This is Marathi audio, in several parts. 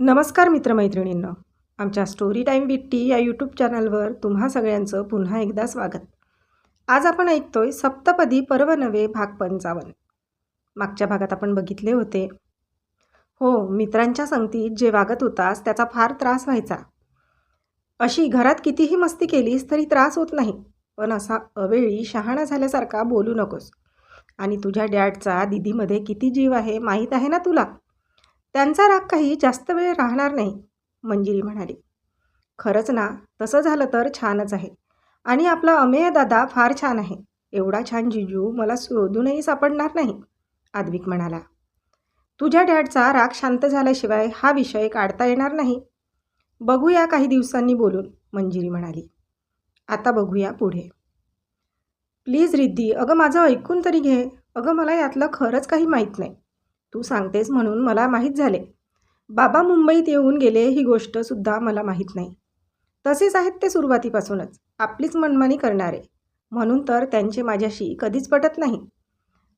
नमस्कार मित्रमैत्रिणींनो. आमच्या स्टोरी टाईम विथ टी या यूट्यूब चॅनलवर तुम्हा सगळ्यांचं पुन्हा एकदा स्वागत. आज आपण ऐकतोय सप्तपदी पर्व नवे भाग पंचावन्न. मागच्या भागात आपण बघितले होते. हो मित्रांच्या संगतीत जे वागत होतास त्याचा फार त्रास व्हायचा. अशी घरात कितीही मस्ती केलीस तरी त्रास होत नाही. पण असा अवेळी शहाणा झाल्यासारखा बोलू नकोस. आणि तुझ्या डॅडचा दिदीमध्ये किती जीव आहे माहीत आहे ना तुला? त्यांचा राग काही जास्त वेळ राहणार नाही मंजिरी म्हणाली. खरंच ना तसं झालं तर छानच आहे. आणि आपला अमेय दादा फार छान आहे. एवढा छान जिजू मला शोधूनही सापडणार नाही आद्विक म्हणाला. तुझ्या डॅडचा राग शांत झाल्याशिवाय हा विषय काढता येणार नाही. बघूया काही दिवसांनी बोलून मंजिरी म्हणाली. आता बघूया पुढे. प्लीज रिद्धी अगं माझं ऐकून तरी घे. अगं मला यातलं खरंच काही माहीत नाही. तू सांगतेस म्हणून मला माहीत झाले. बाबा मुंबईत येऊन गेले ही गोष्टसुद्धा मला माहीत नाही. तसेच आहेत ते सुरुवातीपासूनच. आपलीच मनमानी करणारे. म्हणून तर त्यांचे माझ्याशी कधीच पटत नाही.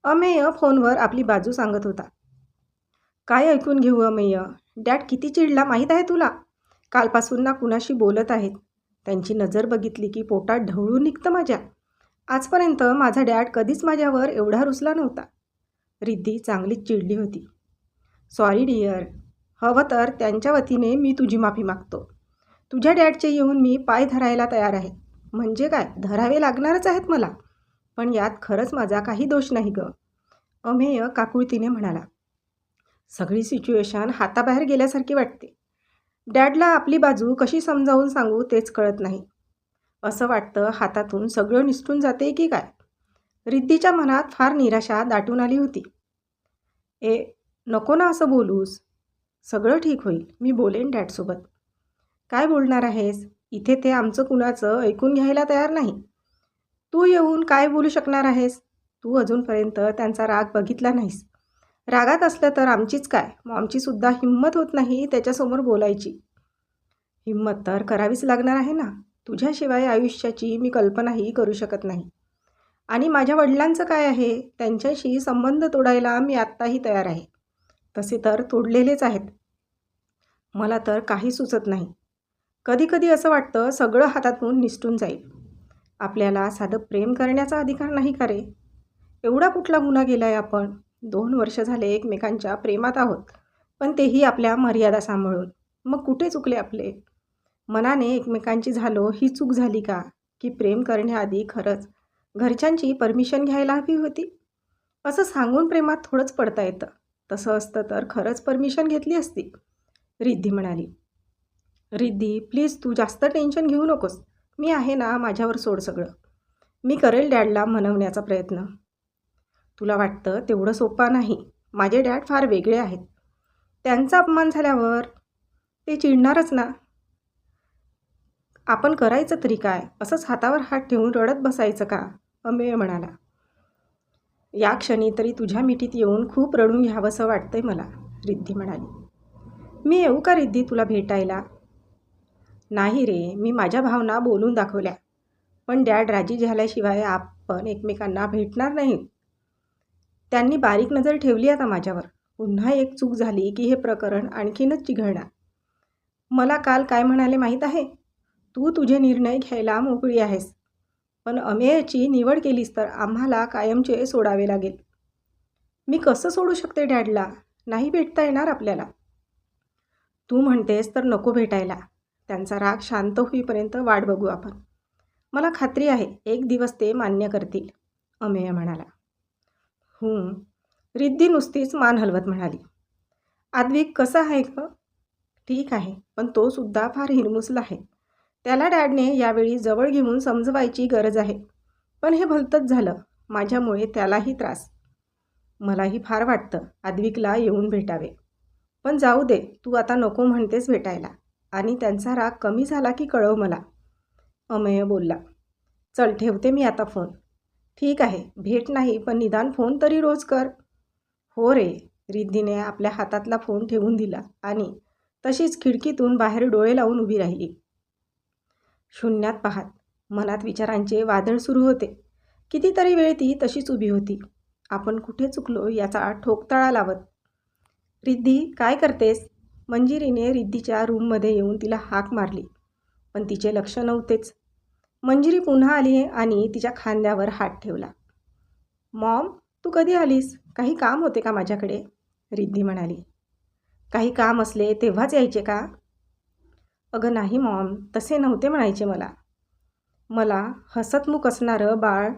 अमेय फोनवर आपली बाजू सांगत होता. काय ऐकून घेऊ अमेय? डॅड किती चिडला माहीत आहे तुला? कालपासून ना कुणाशी बोलत आहेत. त्यांची नजर बघितली की पोटात ढवळून निघतं माझ्या. आजपर्यंत माझा डॅड कधीच माझ्यावर एवढा रुसला नव्हता. रिद्धी चांगलीच चिडली होती. सॉरी डिअर हवं तर त्यांच्या वतीने मी तुझी माफी मागतो. तुझ्या डॅडचे येऊन मी पाय धरायला तयार आहे. म्हणजे काय? धरावे लागणारच आहेत मला. पण यात खरंच माझा काही दोष नाही गं. अमेय काकुळतीने म्हणाला. सगळी सिच्युएशन हाताबाहेर गेल्यासारखी वाटते. डॅडला आपली बाजू कशी समजावून सांगू तेच कळत नाही. असं वाटतं हातातून सगळं निसटून जाते की काय? रिद्धीच्या मनात फार निराशा दाटून आली होती. ए नको ना असं बोलूस. सगळं ठीक होईल. मी बोलेन डॅडसोबत. काय बोलणार आहेस? इथे ते आमचं कुणाचं ऐकून घ्यायला तयार नाही. तू येऊन काय बोलू शकणार आहेस? तू अजूनपर्यंत त्यांचा राग बघितला नाहीस. रागात असलं तर आमचीच काय? आमचीसुद्धा हिंमत होत नाही त्याच्यासमोर बोलायची. हिंमत तर करावीच लागणार आहे ना. तुझ्याशिवाय आयुष्याची मी कल्पनाही करू शकत नाही. आणि माझ्या वडिलांचं काय आहे? त्यांच्याशी संबंध तोडायला मी आत्ताही तयार आहे. तसे तर तोडलेलेच आहेत. मला तर काही सुचत नाही. कधीकधी असं वाटतं सगळं हातातून निसटून जाईल. आपल्याला साधं प्रेम करण्याचा अधिकार नाही का रे? एवढा कुठला गुन्हा गेला आहे आपण? दोन वर्ष झाले एकमेकांच्या प्रेमात आहोत. पण तेही आपल्या मर्यादा सांभाळून. मग कुठे चुकले आपले? मनाने एकमेकांची झालो ही चूक झाली का? की प्रेम करण्याआधी खरंच घरच्यांची परमिशन घ्यायला हवी होती. असं सांगून प्रेमात थोडंच पडता येतं. तसं असतं तर खरंच परमिशन घेतली असती. रिद्धी म्हणाली रिद्धी प्लीज तू जास्त टेन्शन घेऊ नकोस. मी आहे ना माझ्यावर सोड सगळं. मी करेल डॅडला म्हणवण्याचा प्रयत्न. तुला वाटतं तेवढं सोपा नाही. माझे डॅड फार वेगळे आहेत. त्यांचा अपमान झाल्यावर ते चिडणारच ना. आपण करायचं तरी काय? असंच हातावर हात ठेवून रडत बसायचं का? अमेय म्हणाला. या क्षणी तरी तुझ्या मिठीत येऊन खूप रडून घ्यावंसं वाटतंय मला रिद्धी म्हणाली. मी येऊ का रिद्धी तुला भेटायला? नाही रे मी माझ्या भावना बोलून दाखवल्या. पण डॅड राजी झाल्याशिवाय आपण एकमेकांना भेटणार नाहीत. त्यांनी बारीक नजर ठेवली आता माझ्यावर. पुन्हा एक चूक झाली की हे प्रकरण आणखीनच चिघळणार. मला काल काय म्हणाले माहीत आहे? तू तुझे निर्णय घ्यायला मोकळी आहेस. पण अमेयची निवड केलीस तर आम्हाला कायमचे सोडावे लागेल. मी कसं सोडू शकते डॅडला? नाही भेटता येणार आपल्याला. तू म्हणतेस तर नको भेटायला. त्यांचा राग शांत होईपर्यंत वाट बघू आपण. मला खात्री आहे एक दिवस ते मान्य करतील अमेय म्हणाला. रिद्धी नुसतीच मान हलवत म्हणाली. आद्विक कसा आहे ग? ठीक आहे पण तो सुद्धा फार हिरमुसला आहे. त्याला डॅडने यावेळी जवळ घेऊन समजवायची गरज आहे. पण हे भलतंच झालं. माझ्यामुळे त्यालाही त्रास. मलाही फार वाटतं आद्विकला येऊन भेटावे. पण जाऊ दे तू आता नको म्हणतेस भेटायला. आणि त्यांचा राग कमी झाला की कळव मला. अमेय बोलला. चल ठेवते मी आता फोन. ठीक आहे भेट नाही पण निदान फोन तरी रोज कर. हो रे रिद्धीने आपल्या हातातला फोन ठेवून दिला आणि तशीच खिडकीतून बाहेर डोळे लावून उभी राहिली. शून्यात पाहात. मनात विचारांचे वादळ सुरू होते. कितीतरी वेळ ती तशीच उभी होती. आपण कुठे चुकलो याचा ठोकताळा लावत. रिद्धी काय करतेस? मंजिरीने रिद्धीच्या रूममध्ये येऊन तिला हाक मारली. पण तिचे लक्ष नव्हतेच. मंजिरी पुन्हा आली आणि तिच्या खांद्यावर हात ठेवला. मॉम तू कधी आलीस? काही काम होते का माझ्याकडे? रिद्धी म्हणाली. काही काम असले तेव्हाच यायचे का? अगं नाही मॉम तसे नव्हते म्हणायचे मला. मला हसतमुख असणारं बाळ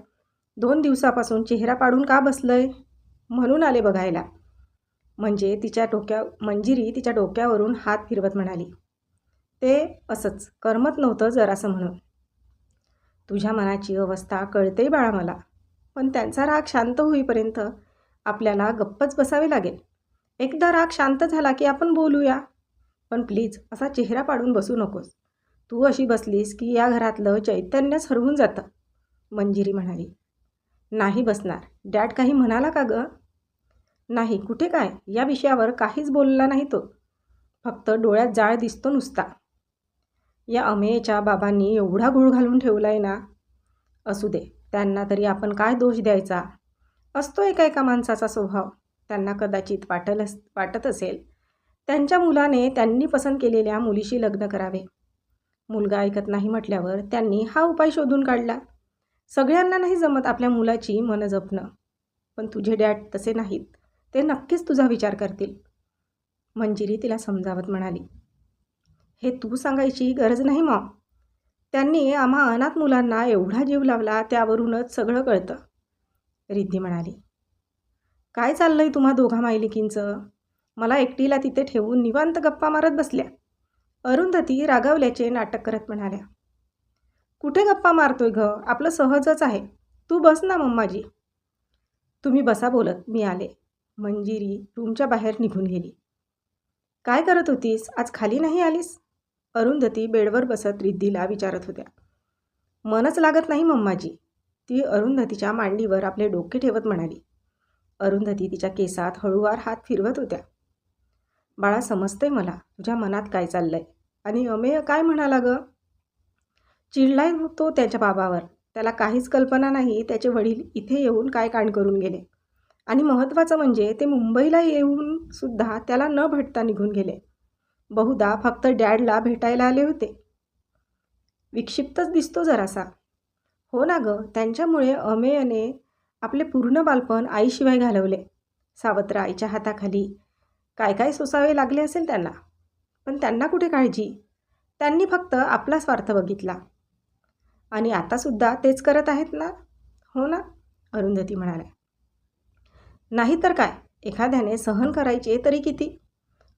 दोन दिवसापासून चेहरा पाडून का बसलंय? म्हणून आले बघायला. म्हणजे तिच्या डोक्या मंजिरी तिच्या डोक्यावरून हात फिरवत म्हणाली. ते असंच करमत नव्हतं जरासं म्हणून. तुझ्या मनाची अवस्था कळते बाळा मला पण त्यांचा राग शांत होईपर्यंत आपल्याला गप्पच बसावे लागेल. एकदा राग शांत झाला की आपण बोलूया. पण प्लीज असा चेहरा पाडून बसू नकोस. तू अशी बसलीस की या घरातलं चैतन्यच हरवून जातं मंजिरी म्हणाली. नाही बसणार. डॅड काही म्हणाला का गं? नाही कुठे काय? या विषयावर काहीच बोलला नाही तो. फक्त डोळ्यात जाळ दिसतो नुसता. या अमेयच्या बाबांनी एवढा गुळ घालून ठेवला आहे ना? असू दे त्यांना तरी आपण काय दोष द्यायचा? असतो एका एका माणसाचा स्वभाव? त्यांना कदाचित वाटल वाटत असेल. त्यांच्या मुलाने त्यांनी पसंत केलेल्या मुलीशी लग्न करावे. मुलगा ऐकत नाही म्हटल्यावर त्यांनी हा उपाय शोधून काढला. सगळ्यांना नाही जमत आपल्या मुलाची मन जपणं. पण तुझे डॅड तसे नाहीत. ते नक्कीच तुझा विचार करतील. मंजिरी तिला समजावत म्हणाली. हे तू सांगायची गरज नाही मॉम. त्यांनी आम्हा अनाथ मुलांना एवढा जीव लावला त्यावरूनच सगळं कळतं. रिद्धी म्हणाली. काय चाललंय तुम्हा दोघा मायलिकींचं? मला एकटीला तिथे ठेवून निवांत गप्पा मारत बसल्या. अरुंधती रागावल्याचे नाटक करत म्हणाल्या कुठे गप्पा मारतोय ग? आपलं सहजच आहे. तू बस ना मम्माजी. तुम्ही बसा बोलत मी आले. मंजिरी रूमच्या बाहेर निघून गेली. काय करत होतीस? आज खाली नाही आलीस? अरुंधती बेडवर बसत रिद्धीला विचारत होत्या. मनच लागत नाही मम्माजी. ती अरुंधतीच्या मांडीवर आपले डोके ठेवत म्हणाली. अरुंधती तिच्या केसात हळूवार हात फिरवत होत्या. बाळा समजतंय मला. तुझ्या मनात काय चाललंय? आणि अमेय काय म्हणाला ग? चिडलाय तो त्याच्या बाबावर. त्याला काहीच कल्पना नाही त्याचे वडील इथे येऊन काय कांड करून गेले. आणि महत्त्वाचं म्हणजे ते मुंबईला येऊन सुद्धा त्याला न भेटता निघून गेले. बहुधा फक्त डॅडला भेटायला आले होते. विक्षिप्तच दिसतो जरासा. हो ना गं त्यांच्यामुळे अमेयने आपले पूर्ण बालपण आईशिवाय घालवले. सावत्र आईच्या हाताखाली काय काय सोसावे लागले असेल त्यांना? पण त्यांना कुठे काळजी? त्यांनी फक्त आपला स्वार्थ बघितला. आणि आतासुद्धा तेच करत आहेत ना? हो ना? अरुंधती म्हणाल्या. नाही तर काय? एखाद्याने सहन करायचे तरी किती?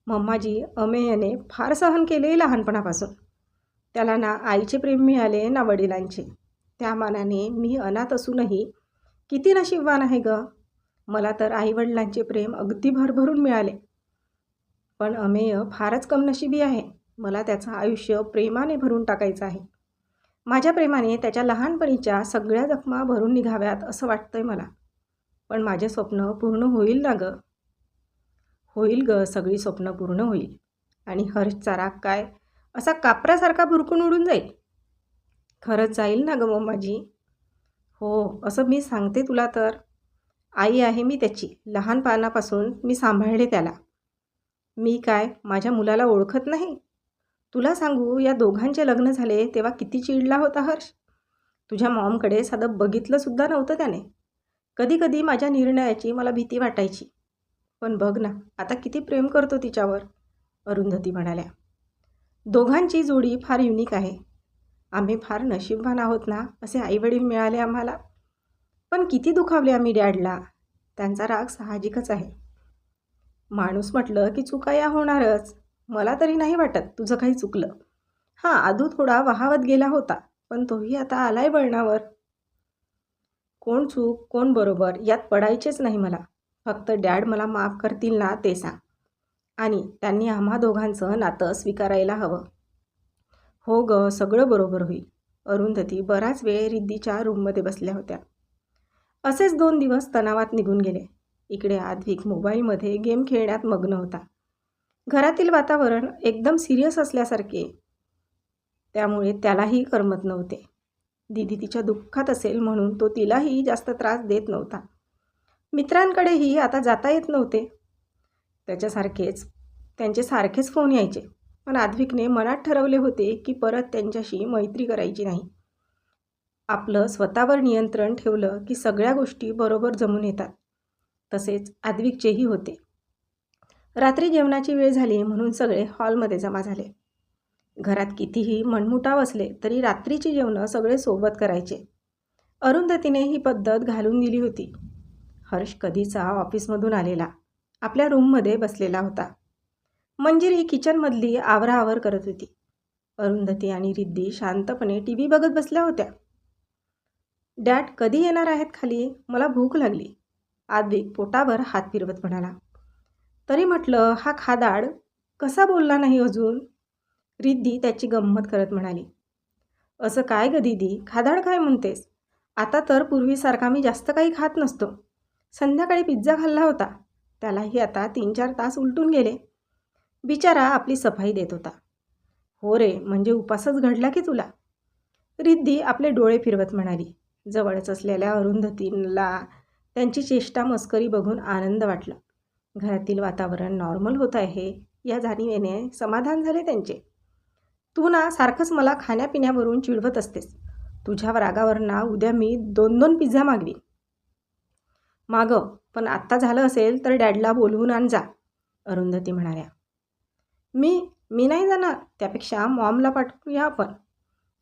मम्माजी अमेयने फार सहन केले लहानपणापासून. त्याला ना आईचे प्रेम मिळाले ना वडिलांचे. त्या मानाने मी अनाथ असूनही किती नशीबवान आहे ग? मला तर आईवडिलांचे प्रेम अगदी भरभरून मिळाले. पण अमेय फारच कमनशिबी आहे. मला त्याचं आयुष्य प्रेमाने भरून टाकायचं आहे. माझ्या प्रेमाने त्याच्या लहानपणीच्या सगळ्या जखमा भरून निघाव्यात असं वाटतंय मला. पण माझे स्वप्न पूर्ण होईल ना ग? होईल ग सगळी स्वप्न पूर्ण होईल. आणि हर्षचा राग काय? असा कापरासारखा भुरकून उडून जाईल? खरंच जाईल ना ग माझी हो असं मी सांगते तुला तर. आई आहे मी त्याची. लहानपणापासून मी सांभाळले त्याला. मी काय माझ्या मुलाला ओळखत नाही? तुला सांगू या दोघांचे लग्न झाले तेव्हा किती चिडला होता हर्ष. तुझ्या मॉमकडे साधं बघितलंसुद्धा नव्हतं त्याने. कधीकधी माझ्या निर्णयाची मला भीती वाटायची. पण बघ ना आता किती प्रेम करतो तिच्यावर अरुंधती म्हणाल्या. दोघांची जोडी फार युनिक आहे. आम्ही फार नशीबवान आहोत ना असे आईवडील मिळाले आम्हाला. पण किती दुखावले आम्ही डॅडला. त्यांचा राग साहजिकच आहे. माणूस म्हटलं की चुका या होणारच. मला तरी नाही वाटत तुझं काही चुकलं. हां आधू थोडा वाहावत गेला होता पण तोही आता आलाय बळणावर. कोण चूक कोण बरोबर यात पडायचेच नाही मला. फक्त डॅड मला माफ करतील ना ते सांग. आणि त्यांनी आम्हा दोघांचं नातं स्वीकारायला हवं. हो ग सगळं बरोबर होईल. अरुंधती बराच वेळ रिद्धीच्या रूममध्ये बसल्या होत्या. असेच दोन दिवस तणावात निघून गेले. इकडे आद्विक मोबाईलमध्ये गेम खेळण्यात मग्न होता. घरातील वातावरण एकदम सिरियस असल्यासारखे. त्यामुळे त्यालाही करमत नव्हते. दिदी तिच्या दुःखात असेल म्हणून तो तिलाही जास्त त्रास देत नव्हता. मित्रांकडेही आता जाता येत नव्हते. त्याच्यासारखेच त्यांचे सारखेच फोन यायचे. पण आद्विकने मनात ठरवले होते की परत त्यांच्याशी मैत्री करायची नाही. आपलं स्वतःवर नियंत्रण ठेवलं की सगळ्या गोष्टी बरोबर जमून येतात. तसेच आद्विकचेही होते. रात्री जेवणाची वेळ झाली म्हणून सगळे हॉलमध्ये जमा झाले. घरात कितीही मनमुटाव असले तरी रात्रीची जेवणं सगळे सोबत करायचे. अरुंधतीने ही पद्धत घालून दिली होती. हर्ष कधीचा ऑफिसमधून आलेला आपल्या रूममध्ये बसलेला होता. मंजिरी किचनमधली आवराआवर करत होती. अरुंधती आणि रिद्धी शांतपणे टी व्ही बघत बसल्या होत्या. डॅड कधी येणार आहेत खाली? मला भूक लागली. आद्विक पोटावर हात फिरवत म्हणाला. तरी म्हटलं हा खादाड कसा बोलला नाही अजून? रिद्धी त्याची गंमत करत म्हणाली. असं काय ग दीदी खादाड काय म्हणतेस? आता तर पूर्वीसारखा मी जास्त काही खात नसतो. संध्याकाळी पिझ्झा खाल्ला होता. त्यालाही आता तीन चार तास उलटून गेले. बिचारा आपली सफाई देत होता. हो रे म्हणजे उपासच घडला की तुला? रिद्धी आपले डोळे फिरवत म्हणाली. जवळच असलेल्या अरुंधतींला त्यांची चेष्टा मस्करी बघून आनंद वाटला. घरातील वातावरण नॉर्मल होत आहे या जाणीवेने समाधान झाले त्यांचे. तू ना सारखंच मला खाण्यापिण्यावरून चिडवत असतेस. तुझ्या रागावर ना उद्या मी दोन दोन पिझ्झा मागवी मागं पण आत्ता झालं असेल तर डॅडला बोलवून आण जा अरुंधती म्हणाल्या. मी मी नाही जाणार त्यापेक्षा मॉमला पाठवूया आपण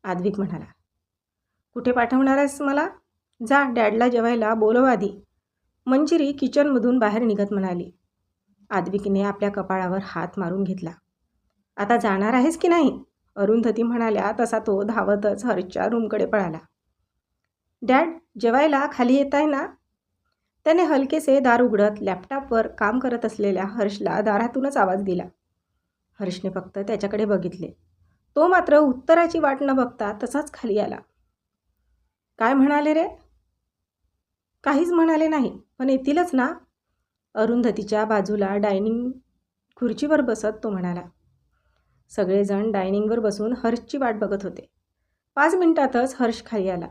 आद्विक म्हणाला. कुठे पाठवणार आहेस मला? जा डॅडला जेवायला बोलव आधी. मंजिरी किचनमधून बाहेर निघत म्हणाली. आद्विकने आपल्या कपाळावर हात मारून घेतला. आता जाणार आहेस की नाही? अरुंधती म्हणाल्या तसा तो धावतच हर्षच्या रूमकडे पळाला. डॅड जेवायला खाली येत आहे ना? त्याने हलकेसे दार उघडत लॅपटॉपवर काम करत असलेल्या हर्षला दारातूनच आवाज दिला. हर्षने फक्त त्याच्याकडे बघितले. तो मात्र उत्तराची वाट न बघता तसाच खाली आला. काय म्हणाले रे? काहीच म्हणाले नाही. पण येतीलच ना? अरुंधतीच्या बाजूला डायनिंग खुर्चीवर बसत तो म्हणाला. सगळेजण डायनिंगवर बसून हर्षची वाट बघत होते. पाच मिनिटातच हर्ष खाली आला.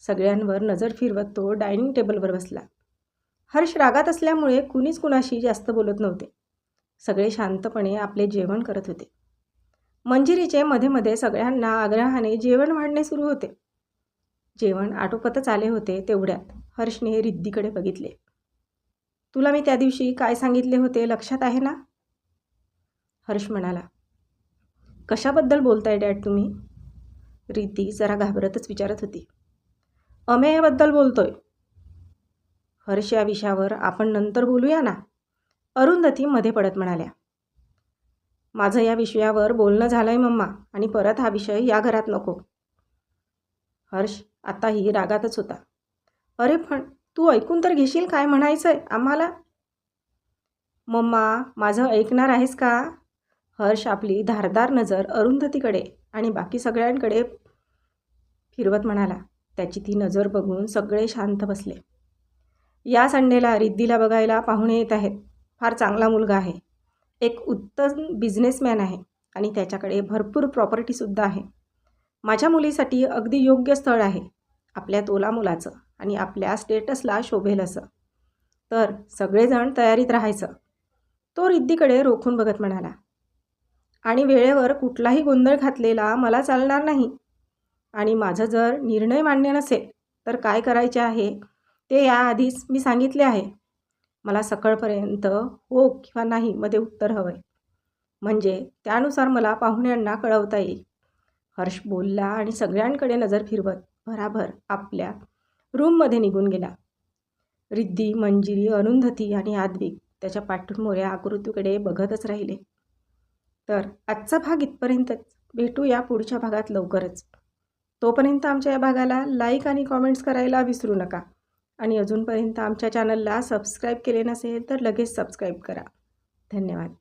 सगळ्यांवर नजर फिरवत तो डायनिंग टेबलवर बसला. हर्ष रागात असल्यामुळे कुणीच कुणाशी जास्त बोलत नव्हते. सगळे शांतपणे आपले जेवण करत होते. मंजिरीचे मध्ये मध्ये सगळ्यांना आग्रहाने जेवण वाढणे सुरू होते. जेवण आटोपतच आले होते तेवढ्यात. हर्षने रिद्धीकडे बघितले. तुला मी त्या दिवशी काय सांगितले होते लक्षात आहे ना? हर्ष म्हणाला कशाबद्दल बोलताय डॅड तुम्ही? रिद्धी जरा घाबरतच विचारत होती. अमेयाबद्दल बोलतोय. हर्ष या विषयावर आपण नंतर बोलूया ना? अरुंधती मध्ये पडत म्हणाल्या माझं या विषयावर बोलणं झालं आहे मम्मा आणि परत हा विषय या घरात नको. हर्ष आताही रागातच होता. अरे पण तू ऐकून तर घेशील काय म्हणायचं आहे आम्हाला? मम्मा माझं ऐकणार आहेस का? हर्ष आपली धारदार नजर अरुंधतीकडे आणि बाकी सगळ्यांकडे फिरवत म्हणाला. त्याची ती नजर बघून सगळे शांत बसले. या संडेला रिद्धीला बघायला पाहुणे येत आहेत. फार चांगला मुलगा आहे. एक उत्तम बिझनेसमॅन आहे आणि त्याच्याकडे भरपूर प्रॉपर्टीसुद्धा आहे. माझ्या मुलीसाठी अगदी योग्य स्थळ आहे. आपल्या तोला मुलाचं. आणि आपल्या स्टेटसला शोभेल असं. तर सगळेजण तयारीत राहायचं. तो रिद्धीकडे रोखून बघत म्हणाला आणि वेळेवर कुठलाही गोंधळ घातलेला मला चालणार नाही. आणि माझं जर निर्णय मान्य नसेल तर काय करायचे आहे? ते याआधीच मी सांगितले आहे. मला सकाळपर्यंत हो किंवा नाही मध्ये उत्तर हवं आहे म्हणजे त्यानुसार मला पाहुण्यांना कळवता येईल. हर्ष बोलला आणि सगळ्यांकडे नजर फिरवत भराभर आपल्या रूममध्ये निघून गेला. रिद्धी मंजिरी अरुंधती आणि आद्विक त्याच्या पाठमोऱ्या आकृतीकडे बघतच राहिले. तर आजचा भाग इथपर्यंतच. भेटू या पुढच्या भागात लवकरच. तोपर्यंत आमच्या या भागाला लाईक आणि कॉमेंट्स करायला विसरू नका. आणि अजूनपर्यंत आमच्या चॅनलला सबस्क्राईब केले नसेल तर लगेच सबस्क्राईब करा. धन्यवाद.